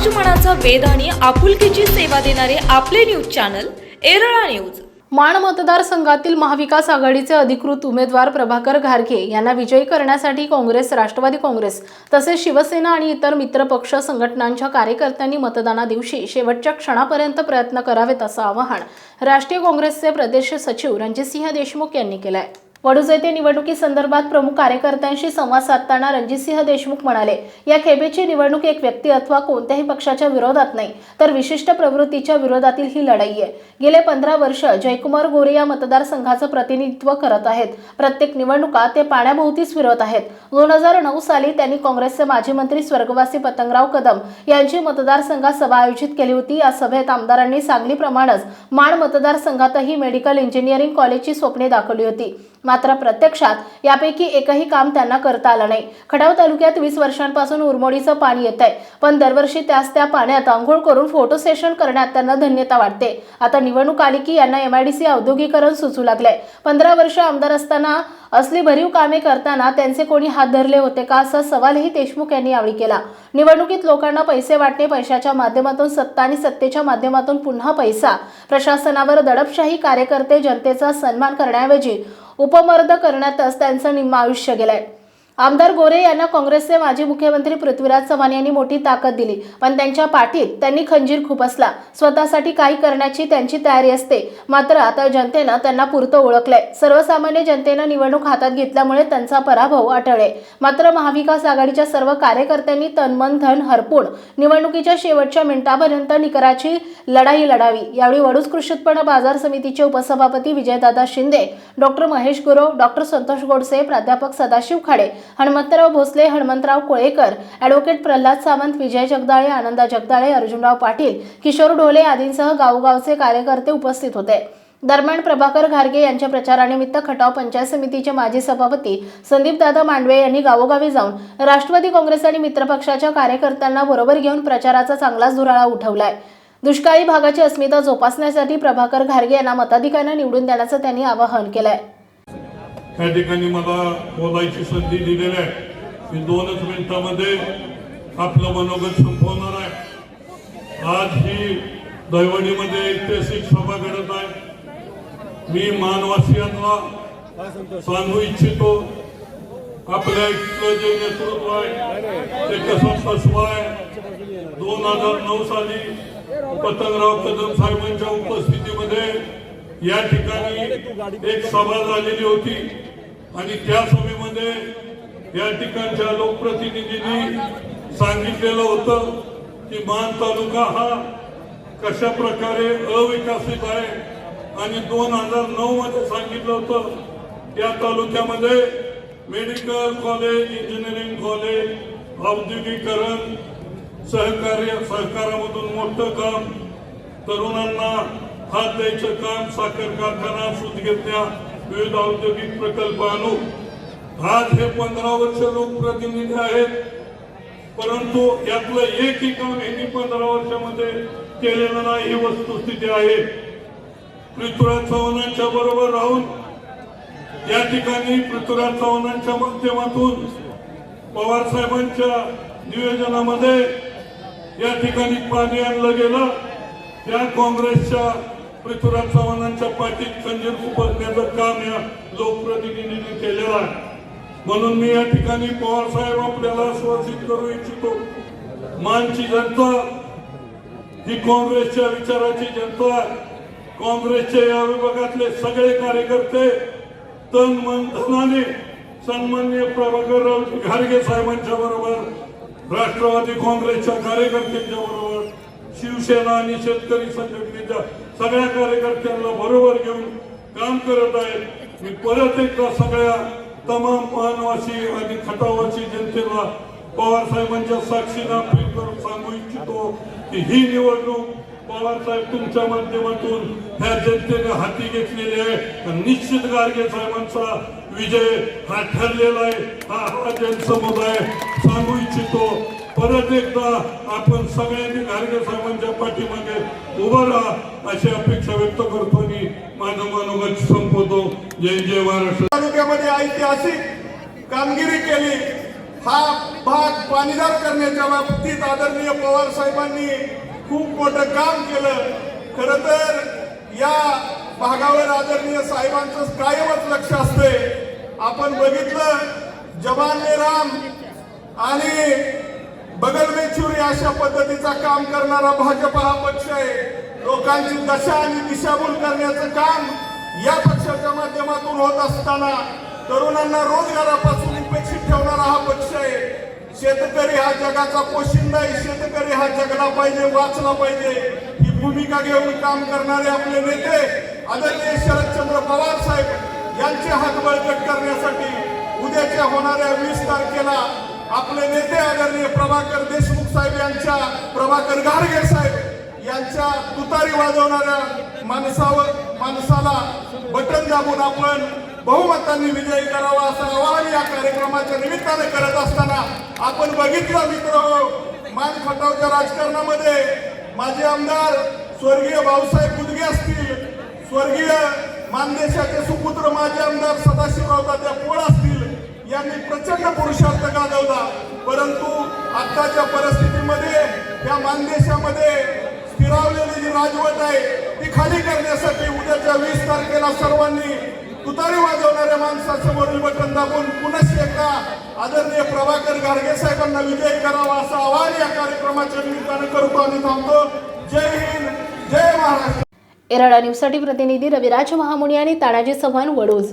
समाजमनाचा वेध आणि आपुलकीची सेवा देणारे आपले news channel Erala news. Maan मतदारसंघातील महाविकास आघाडीचे अधिकृत उमेदवार प्रभाकर घारगे यांना विजयी करण्यासाठी काँग्रेस राष्ट्रवादी काँग्रेस तसेच शिवसेना आणि इतर मित्रपक्ष संघटनांच्या कार्यकर्त्यांनी मतदाना दिवशी शेवटच्या क्षणापर्यंत प्रयत्न करावेत असं आवाहन राष्ट्रीय काँग्रेसचे प्रदेश सचिव रणजितसिंह देशमुख यांनी केलं आहे वडूज येथे निवडणुकीसंदर्भात प्रमुख कार्यकर्त्यांशी संवाद साधताना रणजितसिंह देशमुख म्हणाले या खेपेची निवडणूक एक व्यक्ती अथवा कोणत्याही पक्षाच्या विरोधात नाही तर विशिष्ट प्रवृत्तीच्या विरोधातील ही लढाई आहे. गेले पंधरा वर्ष जयकुमार गोरे या मतदारसंघाचं प्रतिनिधित्व करत आहेत. प्रत्येक निवडणुका ते पाण्याभोवतीच फिरत आहेत. दोन हजार नऊ साली त्यांनी काँग्रेसचे माजी मंत्री स्वर्गवासी पतंगराव कदम यांची मतदारसंघात सभा आयोजित केली होती. या सभेत आमदारांनी सांगलीप्रमाणेच माण मतदारसंघातही मेडिकल इंजिनिअरिंग कॉलेजची स्वप्ने दाखवली होती. मात्र प्रत्यक्षात यापैकी एकही काम त्यांना करता आलं नाही. खटाव तालुक्यात वीस वर्षांपासून उरमोडीचं पाणी येत आहे पण दरवर्षी त्याच त्या पाण्यात आंघोळ करून फोटो सेशन करण्यात त्यांना धन्यता वाटते. आता निवडणूक आली की यांना एमआयडीसी औद्योगिकरण सुचू लागलंय. पंधरा वर्ष आमदार असताना असली भरीव कामे करताना त्यांचे कोणी हात धरले होते का असा सवालही देशमुख यांनी यावेळी केला. निवडणुकीत लोकांना पैसे वाटणे पैशाच्या माध्यमातून सत्ता आणि सत्तेच्या माध्यमातून पुन्हा पैसा. प्रशासनावर दडपशाही कार्यकर्ते जनतेचा सन्मान करण्याऐवजी उपमर्द करण्यातच त्यांचं निम्म आयुष्य गेलंय. आमदार गोरे यांना काँग्रेसचे माजी मुख्यमंत्री पृथ्वीराज चव्हाण यांनी मोठी ताकद दिली पण त्यांच्या पाठीत त्यांनी खंजीर खुपसला स्वतःसाठी काही करण्याची त्यांची तयारी असते. मात्र आता जनतेनं त्यांना पुरतं ओळखलंय. सर्वसामान्य जनतेनं निवडणूक हातात घेतल्यामुळे त्यांचा पराभव आटळे मात्र महाविकास आघाडीच्या सर्व कार्यकर्त्यांनी तनमन धन हरपून निवडणुकीच्या शेवटच्या मिनिटापर्यंत निकराची लढाई लढावी. यावेळी वडूज कृषी उत्पन्न बाजार समितीचे उपसभापती विजयदादा शिंदे डॉक्टर महेश गुरव डॉक्टर संतोष गोडसे प्राध्यापक सदाशिव खाडे हनुमंतराव भोसले हनुमंतराव कोळेकर ॲडव्होकेट प्रल्हाद सावंत विजय जगदाळे आनंदा जगदाळे अर्जुनराव पाटील किशोर ढोले आदींसह गावगावचे कार्यकर्ते उपस्थित होते. दरम्यान प्रभाकर घारगे यांच्या प्रचारानिमित्त खटाव पंचायत समितीचे माजी सभापती संदीपदादा मांडवे यांनी गावोगावी जाऊन राष्ट्रवादी काँग्रेस आणि मित्रपक्षाच्या कार्यकर्त्यांना बरोबर घेऊन प्रचाराचा चांगलाच धुराळा उठवलाय. दुष्काळी भागाची अस्मिता जोपासण्यासाठी प्रभाकर घारगे यांना मताधिकाऱ्यांना निवडून देण्याचं त्यांनी आवाहन केलंय. त्या ठिकाणी मला बोलायची संधी दिलेली आहे. मी दोनच मिनिटामध्ये आपलं मनोगत संपवणार आहे. आज ही दैवणीमध्ये ऐतिहासिक सभा घडत आहे. मी मानवासियांना सांगू इच्छितो आपल्या इथलं जे नेतृत्व आहे ते कसं फसवं आहे? दोन हजार नऊ साली पतंगराव कदम साहेबांच्या उपस्थितीमध्ये या ठिकाणी एक सभा झालेली होती. आणि त्या सभेमध्ये या ठिकाणच्या लोकप्रतिनिधींनी सांगितलेलं होतं की मान तालुका हा कशा प्रकारे अविकसित आहे. आणि दोन हजार नऊ मध्ये सांगितलं होतं त्या तालुक्यामध्ये मेडिकल कॉलेज इंजिनिअरिंग कॉलेज औद्योगिकरण सहकार्य सहकारामधून मोठं काम तरुणांना हात द्यायचं काम साखर कारखाना सूत घेतल्या विविध औद्योगिक प्रकल्प आणू आज हे पंधरा वर्ष लोकप्रतिनिधी आहेत. परंतु यातलं एकही काम यांनी पंधरा वर्षामध्ये केलेलं नाही ही वस्तुस्थिती आहे. पृथ्वीराज चव्हाणांच्या बरोबर राहून या ठिकाणी पृथ्वीराज चव्हाणांच्या माध्यमातून पवार साहेबांच्या नियोजनामध्ये या ठिकाणी पाणी आणलं गेलं. त्या काँग्रेसच्या पृथ्वीराज चव्हाणांच्या पाठीत खंजीर खुपसण्याचं काम या लोकप्रतिनिधींनी केलेलं आहे म्हणून मी या ठिकाणी पवार साहेब आपल्याला आश्वासित करू इच्छितो मानची जनता ही काँग्रेसच्या विचाराची जनता आहे. काँग्रेसच्या या विभागातले सगळे कार्यकर्ते तन मन धनाने सन्मान्य प्रभाकरराव घारगे साहेबांच्या बरोबर राष्ट्रवादी काँग्रेसच्या कार्यकर्त्यांच्या बरोबर शिवसेना आणि शेतकरी संघटनेच्या सगळ्या कार्यकर्त्यांना बरोबर घेऊन काम करत आहेत मी परत एकदा सगळ्या तमाम मानवासी आणि खटावासी जनतेला पवार साहेबांच्या साक्षीनं अपील करून सांगू इच्छितो की ही निवडणूक पवारसाहेब तुमच्या माध्यमातून ह्या जनतेने हाती घेतलेली आहे. निश्चित गार्गे साहेबांचा विजय हा ठरलेला आहे. हा हा जनसमुदाय सांगू इच्छितो. परत एकदा आपण सगळ्यांनी गाडगे साहेबांच्या पाठीमागे उभं राहा. अशी अपेक्षा व्यक्त करतो आणि माझं मनोगत संपवतो. जय जय महाराष्ट्र. तालुक्यामध्ये ऐतिहासिक कामगिरी केली. हा भाग पाणीदार करण्याच्या बाबतीत आदरणीय पवार साहेबांनी खूप मोठं काम केलं. खर तर या भागावर आदरणीय साहेबांचं कायमच लक्ष असते आपण बघितलं जवान ने राम आणि बगल में छुरी अशा पद्धतीचा काम करणारा भाजप हा पक्ष आहे. लोकांची दशा आणि दिशाभूल करण्याचं काम या पक्षाच्या माध्यमातून होत असताना तरुणांना रोजगारापासून उपेक्षित ठेवणारा हा पक्ष आहे. शेतकरी हा जगाचा पोशिंदा आहे. शेतकरी हा जगला पाहिजे वाचला पाहिजे. ही भूमिका घेऊन काम करणारे आपले नेते आदरणीय शरदचंद्र पवार साहेब यांचे हात बळकट करण्यासाठी उद्याच्या होणाऱ्या वीस तारखेला आपले नेते आदरणीय प्रभाकर देशमुख साहेब यांच्या प्रभाकर घारगे साहेब यांच्या तुतारी वाजवणाऱ्या माणसावर माणसाला बटन दाबून आपण बहुमतांनी विजयी करावा असं आवाहन या कार्यक्रमाच्या निमित्ताने करत असताना आपण बघितलं मित्र हो, मान खटावच्या राजकारणामध्ये माझे आमदार स्वर्गीय भाऊसाहेब बुदगे असतील स्वर्गीय मानदेशाचे सुपुत्र माजी आमदार सदाशिवराव तात्या पोळ असतील यांनी प्रचंड पुरुषार्थ गाजवला. परंतु आत्ताच्या परिस्थितीमध्ये या मानदेशामध्ये स्थिरावलेली जी राजवट आहे ती खाली करण्यासाठी उद्याच्या वीस तारखेला सर्वांनी तुतारी वाजवणाऱ्या माणसासमोरील बटन दाबून पुनश्च एकदा आदरणीय प्रभाकर गाडगे साहेबांना विजय करावा असं आवाहन या कार्यक्रमाच्या निमित्तानं करतो आणि थांबतो. जय हिंद जय महाराष्ट्र. एरळा न्यूजसाठी प्रतिनिधी रविराज महामुनी आणि तानाजी चव्हाण वडोज.